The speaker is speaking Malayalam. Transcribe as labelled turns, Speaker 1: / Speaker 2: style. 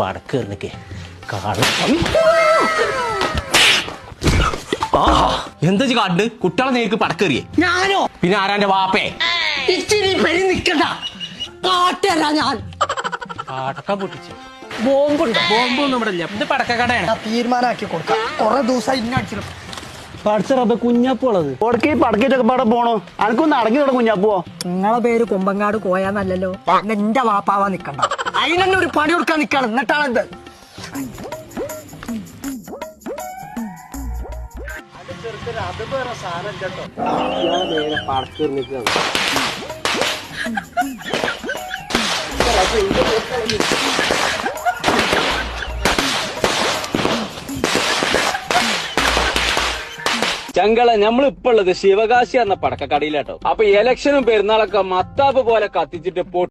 Speaker 1: പടക്കേറിനൊക്കെ കാണും
Speaker 2: എന്താ കണ്ട് കുട്ടികളെ നേർക്ക് പടക്കേറിയേ
Speaker 3: ഞാനോ?
Speaker 2: പിന്നെ ആരാന്റെ വാപ്പേ?
Speaker 3: ഇച്ചിരി പെരി നിക്കണ്ട. കാട്ടല്ല ഞാൻ.
Speaker 1: പടക്കം പൊട്ടിച്ചു.
Speaker 3: ബോംബുണ്ട്.
Speaker 1: ബോംബൊന്നും ഇവിടെ ഇല്ല. ഇത് പടക്കക്കടയാണ്
Speaker 3: തീരുമാനമാക്കി തീരുമാനാക്കി കൊടുക്കാം. കുറെ ദിവസം ഇന്നടിച്ചിട്ട്
Speaker 1: പഠിച്ചറപ്പ കുഞ്ഞപ്പുള്ളത്
Speaker 4: ഓടക്ക് പടക്കിട്ടൊക്കെ പാടെ പോണോ? അനക്കൊന്ന് അടങ്ങി കുഞ്ഞാപ്പോ
Speaker 3: നിങ്ങളെ പേര് കുമ്പങ്ങാട് കോയാന്നല്ലല്ലോ. എന്റെ വാപ്പാവാ നിക്കണ്ട. അതിനെന്നെ ഒരു പണി കൊടുക്കാൻ നിക്കാണ്. എന്നിട്ടാണ് ഇത്
Speaker 5: ചങ്കള നമ്മൾ ഇപ്പൊ ഉള്ളത് ശിവകാശി എന്ന പടക്കക്കടയിലാട്ടോ. അപ്പൊ ഇലക്ഷനും പെരുന്നാളൊക്കെ മത്താപ്പ് പോലെ കത്തിച്ചിട്ട്